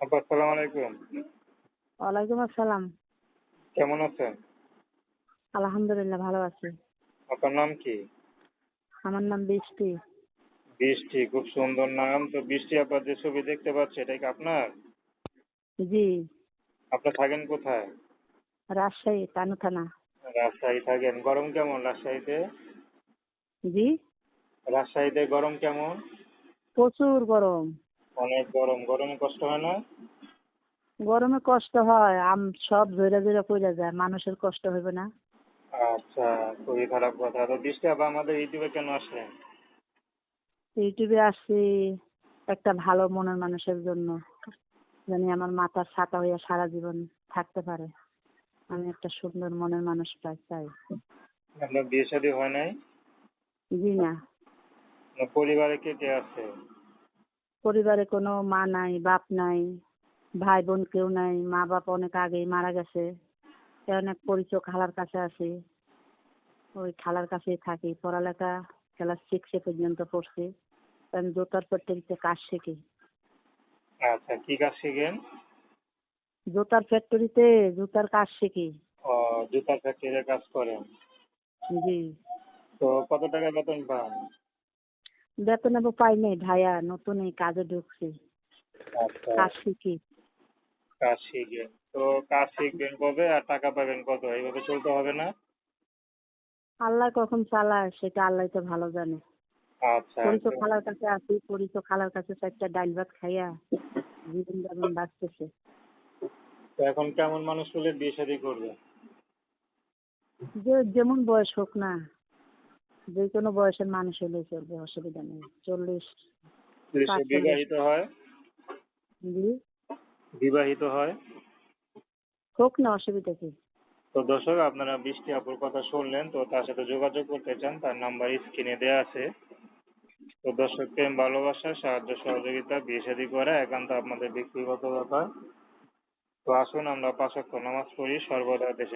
আপা আসসালামু আলাইকুম। ওয়ালাইকুম আসসালাম। কেমন আছেন? আলহামদুলিল্লাহ ভালো আছি। আপনার নাম কি? আমার নাম বৃষ্টি। বৃষ্টি খুব সুন্দর নাম। তো বৃষ্টি আপার যে ছবি দেখতে পাচ্ছি এটা কি আপনার? জি। আপনি থাকেন কোথায়? রাজশাহী তানু থানা। রাজশাহী থাকেন। গরম কেমন রাজশাহীতে? জি। রাজশাহীতে গরম কেমন? প্রচুর গরম। অনেক গরম। গরমে কষ্ট হয় না? গরমে কষ্ট হয় আম সব জোরে জোরে পড়ে যায় মানুষের কষ্ট হবে না। আচ্ছা খুবই খারাপ কথা। তো বৃষ্টি আপা আমাদের ইউটিউবে কেন আসলেন? ইউটিউবে আসছি একটা ভালো মনের মানুষের জন্য জানি আমার মাথার ছাতা হইয়া সারা জীবন থাকতে পারে। আমি একটা সুন্দর মনের মানুষ পাই চাই আপনার বিয়ে শাদী হয় নাই? জি না। পরিবারে কে কে আছে? পরিবারে কোনো মা নাই বাপ নাই ভাই বোন কেউ নাই মা বাপ অনেক আগেই মারা গেছে। অনেক পরিচয় খালার কাছে আছি ওই খালার কাছেই থাকি পড়ালেখা ক্লাস সিক্সে পর্যন্ত পড়ছি। আমি জুতার ফ্যাক্টরিতে কাজ শিখি। আচ্ছা কি কাজ শিখেন? জুতার ফ্যাক্টরিতে জুতার কাজ শিখি। ও জুতার ফ্যাক্টরিতে কাজ করেন? জি। তো কত টাকা বেতন পান? বেতন এবার পাই নাই ভাইয়া নতুন এই কাজে ঢুকছি। আচ্ছা। কাজ শিখি। কাজ শিখবেন তো কাজ শিখবেন কবে আর টাকা পাবেন কত? এইভাবে চলতে হবে না? আল্লাহ কখন চালায় সেটা আল্লাহ তো ভালো জানে। আচ্ছা পরিচয় খালার কাছে আছি পরিচয় খালার কাছে চারটা ডাল ভাত খাইয়া জীবন যাপন বাঁচতেছে। তো এখন কেমন মানুষ হলে বিয়ে শাদী করবে? যে যেমন বয়স হোক না। যে কোনো বয়সের মানুষ হলে চলবে অসুবিধা নেই। চল্লিশ। বিবাহিত হয়? বিবাহিত হয়? হোক না অসুবিধা কি? তো দর্শক আপনারা বৃষ্টি আপুর কথা শুনলেন তো তার সাথে যোগাযোগ করতে চান তার নাম্বার স্ক্রিনে দেওয়া আছে। তো দর্শক প্রেম ভালোবাসা সাহায্য সহযোগিতা বিয়ে শাদী করা একান্ত আপনাদের ব্যক্তিগত ব্যাপার। তো আসুন আমরা পাঁচ ওয়াক্ত নামাজ পড়ি সর্বদা দেশে